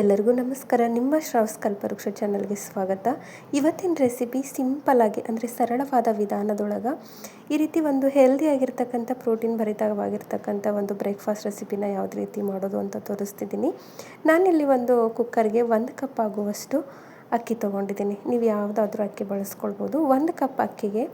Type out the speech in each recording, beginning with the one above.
ಎಲ್ಲರಿಗೂ ನಮಸ್ಕಾರ. ನಿಮ್ಮ ಶ್ರಾವ್ಸ್ ಕಲ್ಪವೃಕ್ಷ ಚಾನಲ್ಗೆ ಸ್ವಾಗತ. ಇವತ್ತಿನ ರೆಸಿಪಿ ಸಿಂಪಲ್ಲಾಗಿ ಅಂದರೆ ಸರಳವಾದ ವಿಧಾನದೊಳಗೆ ಈ ರೀತಿ ಒಂದು ಹೆಲ್ದಿ ಆಗಿರ್ತಕ್ಕಂಥ ಪ್ರೋಟೀನ್ ಭರಿತವಾಗಿರ್ತಕ್ಕಂಥ ಒಂದು ಬ್ರೇಕ್ಫಾಸ್ಟ್ ರೆಸಿಪಿನ ಯಾವುದೇ ರೀತಿ ಮಾಡೋದು ಅಂತ ತೋರಿಸ್ತಿದ್ದೀನಿ. ನಾನಿಲ್ಲಿ ಒಂದು ಕುಕ್ಕರ್ಗೆ ಒಂದು ಕಪ್ ಆಗುವಷ್ಟು ಅಕ್ಕಿ ತೊಗೊಂಡಿದ್ದೀನಿ. ನೀವು ಯಾವುದಾದ್ರೂ ಅಕ್ಕಿ ಬಳಸ್ಕೊಳ್ಬೋದು. ಒಂದು ಕಪ್ ಅಕ್ಕಿಗೆ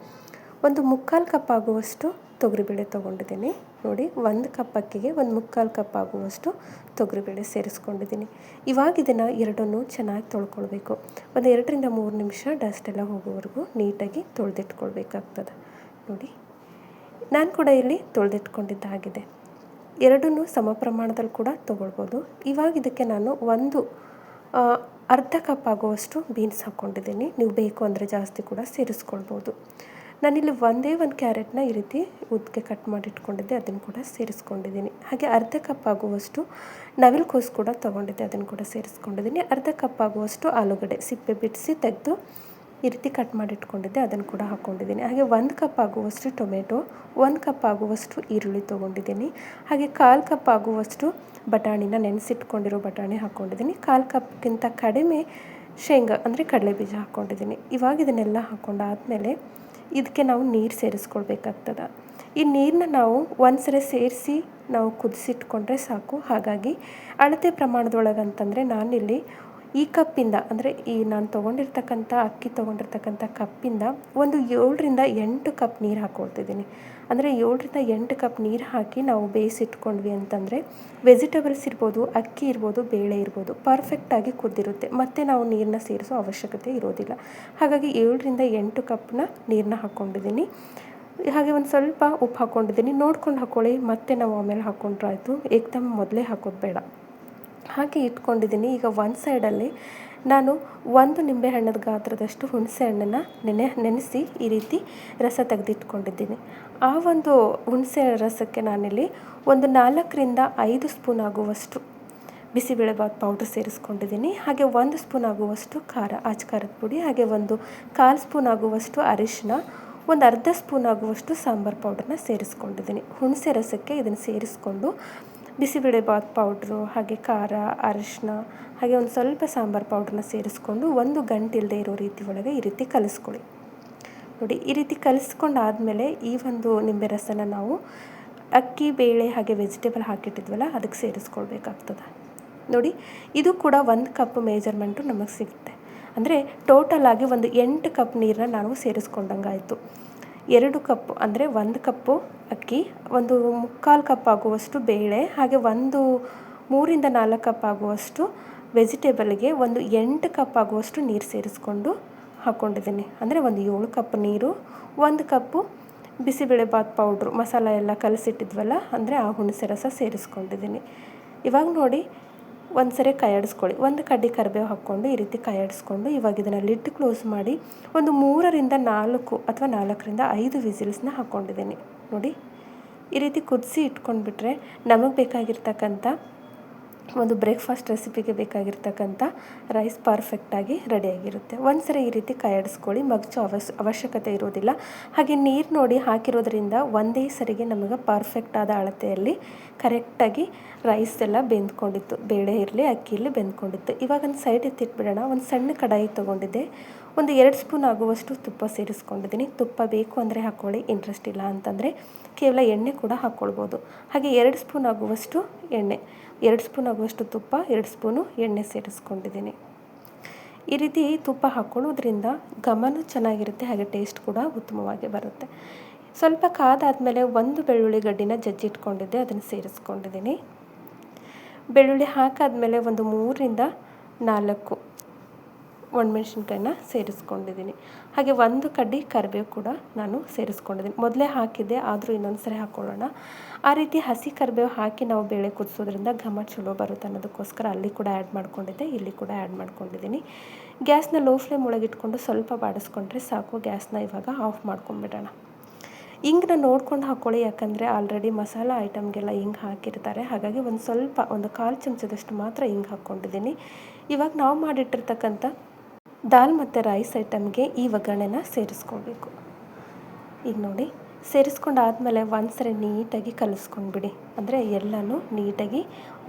ಒಂದು ಮುಕ್ಕಾಲು ಕಪ್ ಆಗುವಷ್ಟು ತೊಗರಿಬೇಳೆ ತೊಗೊಂಡಿದ್ದೀನಿ. ನೋಡಿ, ಒಂದು ಕಪ್ ಅಕ್ಕಿಗೆ ಒಂದು ಮುಕ್ಕಾಲು ಕಪ್ ಆಗುವಷ್ಟು ತೊಗರಿಬೇಳೆ ಸೇರಿಸ್ಕೊಂಡಿದ್ದೀನಿ. ಇವಾಗ ಇದನ್ನು ಎರಡನ್ನು ಚೆನ್ನಾಗಿ ತೊಳ್ಕೊಳ್ಬೇಕು. ಒಂದು ಎರಡರಿಂದ ಮೂರು ನಿಮಿಷ ಡಸ್ಟ್ ಎಲ್ಲ ಹೋಗೋವರೆಗೂ ನೀಟಾಗಿ ತೊಳೆದಿಟ್ಕೊಳ್ಬೇಕಾಗ್ತದೆ. ನೋಡಿ, ನಾನು ಕೂಡ ಇಲ್ಲಿ ತೊಳೆದಿಟ್ಕೊಂಡಿದ್ದಾಗಿದೆ. ಎರಡನ್ನೂ ಸಮ ಪ್ರಮಾಣದಲ್ಲಿ ಕೂಡ ತೊಗೊಳ್ಬೋದು. ಇವಾಗ ಇದಕ್ಕೆ ನಾನು ಒಂದು ಅರ್ಧ ಕಪ್ ಆಗುವಷ್ಟು ಬೀನ್ಸ್ ಹಾಕ್ಕೊಂಡಿದ್ದೀನಿ ನೀವು ಬೇಕು ಅಂದರೆ ಜಾಸ್ತಿ ಕೂಡ ಸೇರಿಸ್ಕೊಳ್ಬೋದು. ನಾನಿಲ್ಲಿ ಒಂದೇ ಒಂದು ಕ್ಯಾರೆಟ್ನ ಈ ರೀತಿ ಉದ್ದಕ್ಕೆ ಕಟ್ ಮಾಡಿಟ್ಕೊಂಡಿದ್ದೆ, ಅದನ್ನು ಕೂಡ ಸೇರಿಸ್ಕೊಂಡಿದ್ದೀನಿ. ಹಾಗೆ ಅರ್ಧ ಕಪ್ ಆಗುವಷ್ಟು ನವಿಲುಕೋಸು ಕೂಡ ತೊಗೊಂಡಿದ್ದೆ, ಅದನ್ನು ಕೂಡ ಸೇರಿಸ್ಕೊಂಡಿದ್ದೀನಿ. ಅರ್ಧ ಕಪ್ ಆಗುವಷ್ಟು ಆಲೂಗಡ್ಡೆ ಸಿಪ್ಪೆ ಬಿಡಿಸಿ ತೆಗೆದು ಈ ರೀತಿ ಕಟ್ ಮಾಡಿಟ್ಕೊಂಡಿದ್ದೆ, ಅದನ್ನು ಕೂಡ ಹಾಕ್ಕೊಂಡಿದ್ದೀನಿ. ಹಾಗೆ ಒಂದು ಕಪ್ ಆಗುವಷ್ಟು ಟೊಮೆಟೊ, ಒಂದು ಕಪ್ ಆಗುವಷ್ಟು ಈರುಳ್ಳಿ ತೊಗೊಂಡಿದ್ದೀನಿ. ಹಾಗೆ ಕಾಲು ಕಪ್ ಆಗುವಷ್ಟು ಬಟಾಣಿನ ನೆನೆಸಿಟ್ಕೊಂಡಿರೋ ಬಟಾಣಿ ಹಾಕ್ಕೊಂಡಿದ್ದೀನಿ. ಕಾಲು ಕಪ್ಗಿಂತ ಕಡಿಮೆ ಶೇಂಗಾ, ಅಂದರೆ ಕಡಲೆ ಬೀಜ ಹಾಕ್ಕೊಂಡಿದ್ದೀನಿ. ಇವಾಗ ಇದನ್ನೆಲ್ಲ ಹಾಕ್ಕೊಂಡಾದಮೇಲೆ ಇದಕ್ಕೆ ನಾವು ನೀರು ಸೇರಿಸ್ಕೊಳ್ಬೇಕಾಗ್ತದೆ. ಈ ನೀರನ್ನ ನಾವು ಒಂದ್ಸರಿ ಸೇರಿಸಿ ನಾವು ಕುದಿಸಿಟ್ಕೊಂಡ್ರೆ ಸಾಕು. ಹಾಗಾಗಿ ಅಳತೆ ಪ್ರಮಾಣದೊಳಗೆ ಅಂತಂದರೆ ನಾನಿಲ್ಲಿ ಈ ಕಪ್ಪಿಂದ, ಅಂದರೆ ಈ ನಾನು ತೊಗೊಂಡಿರ್ತಕ್ಕಂಥ ಅಕ್ಕಿ ತೊಗೊಂಡಿರ್ತಕ್ಕಂಥ ಕಪ್ಪಿಂದ ಒಂದು ಏಳರಿಂದ ಎಂಟು ಕಪ್ ನೀರು ಹಾಕ್ಕೊಳ್ತಿದ್ದೀನಿ ಅಂದರೆ ಏಳರಿಂದ ಎಂಟು ಕಪ್ ನೀರು ಹಾಕಿ ನಾವು ಬೇಯಿಸಿಟ್ಕೊಂಡ್ವಿ ಅಂತಂದರೆ ವೆಜಿಟೇಬಲ್ಸ್ ಇರ್ಬೋದು, ಅಕ್ಕಿ ಇರ್ಬೋದು, ಬೇಳೆ ಇರ್ಬೋದು ಪರ್ಫೆಕ್ಟಾಗಿ ಕುದ್ದಿರುತ್ತೆ. ಮತ್ತು ನಾವು ನೀರನ್ನ ಸೇರಿಸೋ ಅವಶ್ಯಕತೆ ಇರೋದಿಲ್ಲ. ಹಾಗಾಗಿ ಏಳರಿಂದ ಎಂಟು ಕಪ್ನ ನೀರನ್ನ ಹಾಕ್ಕೊಂಡಿದ್ದೀನಿ ಹಾಗೆ ಒಂದು ಸ್ವಲ್ಪ ಉಪ್ಪು ಹಾಕ್ಕೊಂಡಿದ್ದೀನಿ ನೋಡ್ಕೊಂಡು ಹಾಕ್ಕೊಳ್ಳಿ ಮತ್ತೆ ನಾವು ಆಮೇಲೆ ಹಾಕ್ಕೊಂಡ್ರೆ ಆಯಿತು. ಏಕ್ದಮ್ ಮೊದಲೇ ಹಾಕೋದು ಬೇಡ. ಹಾಕಿ ಇಟ್ಕೊಂಡಿದ್ದೀನಿ. ಈಗ ಒಂದು ಸೈಡಲ್ಲಿ ನಾನು ಒಂದು ನಿಂಬೆಹಣ್ಣದ ಗಾತ್ರದಷ್ಟು ಹುಣಸೆ ಹಣ್ಣನ್ನು ನೆನೆ, ನೆನೆಸಿ ಈ ರೀತಿ ರಸ ತೆಗೆದಿಟ್ಕೊಂಡಿದ್ದೀನಿ. ಆ ಒಂದು ಹುಣಸೆ ರಸಕ್ಕೆ ನಾನಿಲ್ಲಿ ಒಂದು ನಾಲ್ಕರಿಂದ ಐದು ಸ್ಪೂನ್ ಆಗುವಷ್ಟು ಬಿಸಿಬೇಳೆಬಾತ್ ಪೌಡ್ರ್ ಸೇರಿಸ್ಕೊಂಡಿದ್ದೀನಿ. ಹಾಗೆ ಒಂದು ಸ್ಪೂನ್ ಆಗುವಷ್ಟು ಖಾರ, ಆಚ ಖಾರದ ಪುಡಿ, ಹಾಗೆ ಒಂದು ಕಾಲು ಸ್ಪೂನ್ ಆಗುವಷ್ಟು ಅರಿಶಿನ ಒಂದು ಅರ್ಧ ಸ್ಪೂನ್ ಆಗುವಷ್ಟು ಸಾಂಬಾರು ಪೌಡ್ರನ್ನ ಸೇರಿಸ್ಕೊಂಡಿದ್ದೀನಿ. ಹುಣಸೆ ರಸಕ್ಕೆ ಇದನ್ನು ಸೇರಿಸ್ಕೊಂಡು ಬಿಸಿಬೇಳೆಬಾತ್ ಪೌಡ್ರು, ಹಾಗೆ ಖಾರ ಅರಿಶಿನ ಹಾಗೆ ಒಂದು ಸ್ವಲ್ಪ ಸಾಂಬಾರು ಪೌಡ್ರನ್ನ ಸೇರಿಸ್ಕೊಂಡು ಒಂದು ಗಂಟಿಲ್ಲದೆ ಇರೋ ರೀತಿ ಒಳಗೆ ಈ ರೀತಿ ಕಲಿಸ್ಕೊಳ್ಳಿ. ನೋಡಿ, ಈ ರೀತಿ ಕಲಿಸ್ಕೊಂಡಾದಮೇಲೆ ಈ ಒಂದು ನಿಂಬೆ ರಸನ ನಾವು ಅಕ್ಕಿ, ಬೇಳೆ, ಹಾಗೆ ವೆಜಿಟೇಬಲ್ ಹಾಕಿಟ್ಟಿದ್ವಲ್ಲ, ಅದಕ್ಕೆ ಸೇರಿಸ್ಕೊಳ್ಬೇಕಾಗ್ತದೆ. ನೋಡಿ, ಇದು ಕೂಡ ಒಂದು ಕಪ್ ಮೇಜರ್ಮೆಂಟು ನಮಗೆ ಸಿಗುತ್ತೆ. ಅಂದರೆ ಟೋಟಲ್ ಆಗಿ ಒಂದು ಎಂಟು ಕಪ್ ನೀರನ್ನ ನಾವು ಸೇರಿಸ್ಕೊಂಡಂಗಾಯಿತು. ಎರಡು ಕಪ್ ಅಂದರೆ ಒಂದು ಕಪ್ಪು ಅಕ್ಕಿ, ಒಂದು ಮುಕ್ಕಾಲು ಕಪ್ ಆಗುವಷ್ಟು ಬೇಳೆ, ಹಾಗೆ ಒಂದು ಮೂರಿಂದ ನಾಲ್ಕು ಕಪ್ ಆಗುವಷ್ಟು ವೆಜಿಟೇಬಲ್ಗೆ ಒಂದು ಎಂಟು ಕಪ್ ಆಗುವಷ್ಟು ನೀರು ಸೇರಿಸ್ಕೊಂಡು ಹಾಕ್ಕೊಂಡಿದ್ದೀನಿ ಅಂದರೆ ಒಂದು ಏಳು ಕಪ್ ನೀರು, ಒಂದು ಕಪ್ಪು ಬಿಸಿಬೇಳೆಬಾತ್ ಪೌಡ್ರು ಮಸಾಲ ಎಲ್ಲ ಕಲಸಿಟ್ಟಿದ್ವಲ್ಲ, ಅಂದರೆ ಆ ಹುಣಸೆ ರಸ ಸೇರಿಸ್ಕೊಂಡಿದ್ದೀನಿ. ಇವಾಗ ನೋಡಿ ಒಂದು ಸರಿ ಕೈಯಾಡಿಸ್ಕೊಳ್ಳಿ ಒಂದು ಕಡ್ಡಿ ಕರಿಬೇವು ಹಾಕ್ಕೊಂಡು ಈ ರೀತಿ ಕೈಯಾಡಿಸ್ಕೊಂಡು ಇವಾಗ ಇದನ್ನು ಲಿಡ್ ಕ್ಲೋಸ್ ಮಾಡಿ ಒಂದು ಮೂರರಿಂದ ನಾಲ್ಕು ಅಥವಾ ನಾಲ್ಕರಿಂದ ಐದು ವಿಸಿಲ್ಸ್ನ ಹಾಕ್ಕೊಂಡಿದ್ದೀನಿ ನೋಡಿ, ಈ ರೀತಿ ಕುದಿಸಿ ಇಟ್ಕೊಂಡ್ಬಿಟ್ರೆ ನಮಗೆ ಬೇಕಾಗಿರ್ತಕ್ಕಂಥ ಒಂದು ಬ್ರೇಕ್ಫಾಸ್ಟ್ ರೆಸಿಪಿಗೆ ಬೇಕಾಗಿರ್ತಕ್ಕಂಥ ರೈಸ್ ಪರ್ಫೆಕ್ಟಾಗಿ ರೆಡಿಯಾಗಿರುತ್ತೆ ಒಂದು ಸರಿ ಈ ರೀತಿ ಕೈಯಾಡಿಸ್ಕೊಳ್ಳಿ ಮಗ್ಚು ಅವಶ್ಯ ಅವಶ್ಯಕತೆ ಇರೋದಿಲ್ಲ. ಹಾಗೆ ನೀರು ನೋಡಿ ಹಾಕಿರೋದ್ರಿಂದ ಒಂದೇ ಸರಿಗೆ ನಮಗೆ ಪರ್ಫೆಕ್ಟ್ ಆದ ಅಳತೆಯಲ್ಲಿ ಕರೆಕ್ಟಾಗಿ ರೈಸ್ ಎಲ್ಲ ಬೆಂದ್ಕೊಂಡಿತ್ತು. ಬೇಳೆ ಇರಲಿ, ಅಕ್ಕಿ ಇರಲಿ ಬೆಂದ್ಕೊಂಡಿತ್ತು. ಇವಾಗ ಒಂದು ಸೈಡ್ ಎತ್ತಿಟ್ಬಿಡೋಣ ಒಂದು ಸಣ್ಣ ಕಡಾಯಿ ತೊಗೊಂಡಿದ್ದೆ. ಒಂದು ಎರಡು ಸ್ಪೂನ್ ಆಗುವಷ್ಟು ತುಪ್ಪ ಸೇರಿಸ್ಕೊಂಡಿದ್ದೀನಿ. ತುಪ್ಪ ಬೇಕು ಅಂದರೆ ಹಾಕ್ಕೊಳ್ಳಿ ಇಂಟ್ರೆಸ್ಟ್ ಇಲ್ಲ ಅಂತಂದರೆ ಕೇವಲ ಎಣ್ಣೆ ಕೂಡ ಹಾಕ್ಕೊಳ್ಬೋದು ಹಾಗೆ ಎರಡು ಸ್ಪೂನ್ ಆಗುವಷ್ಟು ಎಣ್ಣೆ. ಎರಡು ಸ್ಪೂನ್ ಆಗುವಷ್ಟು ತುಪ್ಪ, ಎರಡು ಸ್ಪೂನು ಎಣ್ಣೆ ಸೇರಿಸ್ಕೊಂಡಿದ್ದೀನಿ. ಈ ರೀತಿ ತುಪ್ಪ ಹಾಕ್ಕೊಳ್ಳೋದ್ರಿಂದ ಘಮನೂ ಚೆನ್ನಾಗಿರುತ್ತೆ, ಹಾಗೆ ಟೇಸ್ಟ್ ಕೂಡ ಉತ್ತಮವಾಗಿ ಬರುತ್ತೆ. ಸ್ವಲ್ಪ ಕಾದಾದಮೇಲೆ ಒಂದು ಬೆಳ್ಳುಳ್ಳಿ ಗಡ್ಡಿನ ಜಜ್ಜಿಟ್ಕೊಂಡಿದ್ದೆ ಅದನ್ನು ಸೇರಿಸ್ಕೊಂಡಿದ್ದೀನಿ. ಬೆಳ್ಳುಳ್ಳಿ ಹಾಕಾದ್ಮೇಲೆ ಒಂದು ಮೂರರಿಂದ ನಾಲ್ಕು ಒಣಮೆಣ್ಸಿನ್ಕಾಯಿನ ಸೇರಿಸ್ಕೊಂಡಿದ್ದೀನಿ. ಹಾಗೆ ಒಂದು ಕಡ್ಡಿ ಕರಿಬೇವು ಕೂಡ ನಾನು ಸೇರಿಸ್ಕೊಂಡಿದ್ದೀನಿ. ಮೊದಲೇ ಹಾಕಿದ್ದೆ, ಆದರೂ ಇನ್ನೊಂದು ಸರಿ ಹಾಕ್ಕೊಳ್ಳೋಣ ಆ ರೀತಿ ಹಸಿ ಕರಿಬೇವು ಹಾಕಿ ನಾವು ಬೇಳೆ ಕುದಿಸೋದ್ರಿಂದ ಘಮ ಚಲೋ ಬರುತ್ತೆ ಅನ್ನೋದಕ್ಕೋಸ್ಕರ ಅಲ್ಲಿ ಕೂಡ ಆ್ಯಡ್ ಮಾಡ್ಕೊಂಡಿದ್ದೆ, ಇಲ್ಲಿ ಕೂಡ ಆ್ಯಡ್ ಮಾಡ್ಕೊಂಡಿದ್ದೀನಿ. ಗ್ಯಾಸ್ನ ಲೋ ಫ್ಲೇಮ್ ಒಳಗಿಟ್ಕೊಂಡು ಸ್ವಲ್ಪ ಬಾಡಿಸ್ಕೊಂಡ್ರೆ ಸಾಕು, ಗ್ಯಾಸ್ನ ಇವಾಗ ಆಫ್ ಮಾಡ್ಕೊಂಡ್ಬಿಡೋಣ. ಹಿಂಗನ್ನ ನೋಡ್ಕೊಂಡು ಹಾಕ್ಕೊಳ್ಳಿ ಯಾಕಂದರೆ ಆಲ್ರೆಡಿ ಮಸಾಲ ಐಟಮ್ಗೆಲ್ಲ ಹಿಂಗೆ ಹಾಕಿರ್ತಾರೆ. ಹಾಗಾಗಿ ಒಂದು ಸ್ವಲ್ಪ, ಒಂದು ಕಾಲು ಚಮಚದಷ್ಟು ಮಾತ್ರ ಹಿಂಗೆ ಹಾಕ್ಕೊಂಡಿದ್ದೀನಿ ಇವಾಗ ನಾವು ಮಾಡಿಟ್ಟಿರ್ತಕ್ಕಂಥ ದಾಲ್ ಮತ್ತು ರೈಸ್ ಐಟಮ್ಗೆ ಈ ಒಗ್ಗರಣೆನ ಸೇರಿಸ್ಕೊಳ್ಬೇಕು ಈಗ ನೋಡಿ, ಸೇರಿಸ್ಕೊಂಡಾದಮೇಲೆ ಒಂದ್ಸರಿ ನೀಟಾಗಿ ಕಲಿಸ್ಕೊಂಡ್ಬಿಡಿ. ಅಂದರೆ ಎಲ್ಲನೂ ನೀಟಾಗಿ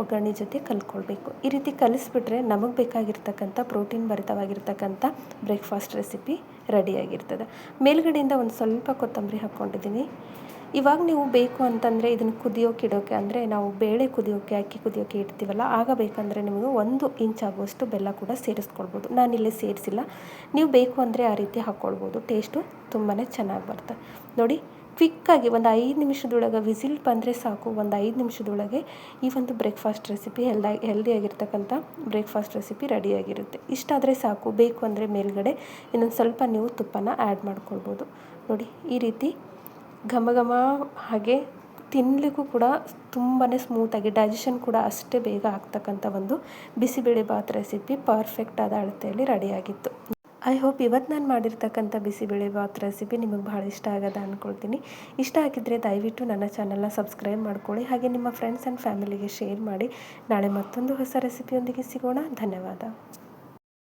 ಒಗ್ಗರಣೆ ಜೊತೆ ಕಲ್ತ್ಕೊಳ್ಬೇಕು. ಈ ರೀತಿ ಕಲಿಸ್ಬಿಟ್ರೆ ನಮಗೆ ಬೇಕಾಗಿರ್ತಕ್ಕಂಥ ಪ್ರೋಟೀನ್ ಭರಿತವಾಗಿರ್ತಕ್ಕಂಥ ಬ್ರೇಕ್ಫಾಸ್ಟ್ ರೆಸಿಪಿ ರೆಡಿಯಾಗಿರ್ತದೆ. ಮೇಲ್ಗಡೆಯಿಂದ ಒಂದು ಸ್ವಲ್ಪ ಕೊತ್ತಂಬರಿ ಹಾಕ್ಕೊಂಡಿದ್ದೀನಿ. ಇವಾಗ ನೀವು ಬೇಕು ಅಂತಂದರೆ ಇದನ್ನು ಕುದಿಯೋಕೆ ಇಡೋಕೆ ಅಂದರೆ ನಾವು ಬೇಳೆ ಕುದಿಯೋಕೆ, ಅಕ್ಕಿ ಕುದಿಯೋಕೆ ಇಡ್ತೀವಲ್ಲ, ಆಗ ಬೇಕಂದರೆ ನಿಮಗೆ ಒಂದು ಇಂಚ್ ಆಗುವಷ್ಟು ಬೆಲ್ಲ ಕೂಡ ಸೇರಿಸ್ಕೊಳ್ಬೋದು. ನಾನಿಲ್ಲಿ ಸೇರಿಸಿಲ್ಲ. ನೀವು ಬೇಕು ಅಂದರೆ ಆ ರೀತಿ ಹಾಕ್ಕೊಳ್ಬೋದು. ಟೇಸ್ಟು ತುಂಬಾ ಚೆನ್ನಾಗಿ ಬರ್ತದೆ ನೋಡಿ ಕ್ವಿಕ್ಕಾಗಿ ಒಂದು ಐದು ನಿಮಿಷದೊಳಗೆ ವಿಸಿಲ್ ಬಂದರೆ ಸಾಕು. ಒಂದು ಐದು ನಿಮಿಷದೊಳಗೆ ಈ ಒಂದು ಬ್ರೇಕ್ಫಾಸ್ಟ್ ರೆಸಿಪಿ ಹೆಲ್ದಾಗಿ ಹೆಲ್ದಿಯಾಗಿರ್ತಕ್ಕಂಥ ಬ್ರೇಕ್ಫಾಸ್ಟ್ ರೆಸಿಪಿ ರೆಡಿಯಾಗಿರುತ್ತೆ ಇಷ್ಟಾದರೆ ಸಾಕು. ಬೇಕು ಅಂದರೆ ಮೇಲ್ಗಡೆ ಇನ್ನೊಂದು ಸ್ವಲ್ಪ ನೀವು ತುಪ್ಪನ ಆ್ಯಡ್ ಮಾಡ್ಕೊಳ್ಬೋದು. ನೋಡಿ, ಈ ರೀತಿ ಘಮ ಘಮ ಹಾಗೆ ತಿನ್ನಲಿಕ್ಕೂ ಕೂಡ ತುಂಬಾ ಸ್ಮೂತಾಗಿ ಡೈಜೆಷನ್ ಕೂಡ ಅಷ್ಟೇ ಬೇಗ ಆಗ್ತಕ್ಕಂಥ ಒಂದು ಬಿಸಿಬೇಳೆ ಬಾತ್ ರೆಸಿಪಿ ಪರ್ಫೆಕ್ಟ್ ಆದ ಅಳತೆಯಲ್ಲಿ ರೆಡಿಯಾಗಿತ್ತು ಐ ಹೋಪ್ ಇವತ್ತು ನಾನು ಮಾಡಿರ್ತಕ್ಕಂಥ ಬಿಸಿಬೇಳೆ ಬಾತ್ ರೆಸಿಪಿ ನಿಮಗೆ ಭಾಳ ಇಷ್ಟ ಆಗದ ಅಂದ್ಕೊಳ್ತೀನಿ ಇಷ್ಟ ಆಗಿದ್ದರೆ ದಯವಿಟ್ಟು ನನ್ನ ಚಾನಲ್ನ ಸಬ್ಸ್ಕ್ರೈಬ್ ಮಾಡ್ಕೊಳ್ಳಿ, ಹಾಗೆ ನಿಮ್ಮ ಫ್ರೆಂಡ್ಸ್ ಆ್ಯಂಡ್ ಫ್ಯಾಮಿಲಿಗೆ ಶೇರ್ ಮಾಡಿ. ನಾಳೆ ಮತ್ತೊಂದು ಹೊಸ ರೆಸಿಪಿಯೊಂದಿಗೆ ಸಿಗೋಣ. ಧನ್ಯವಾದ.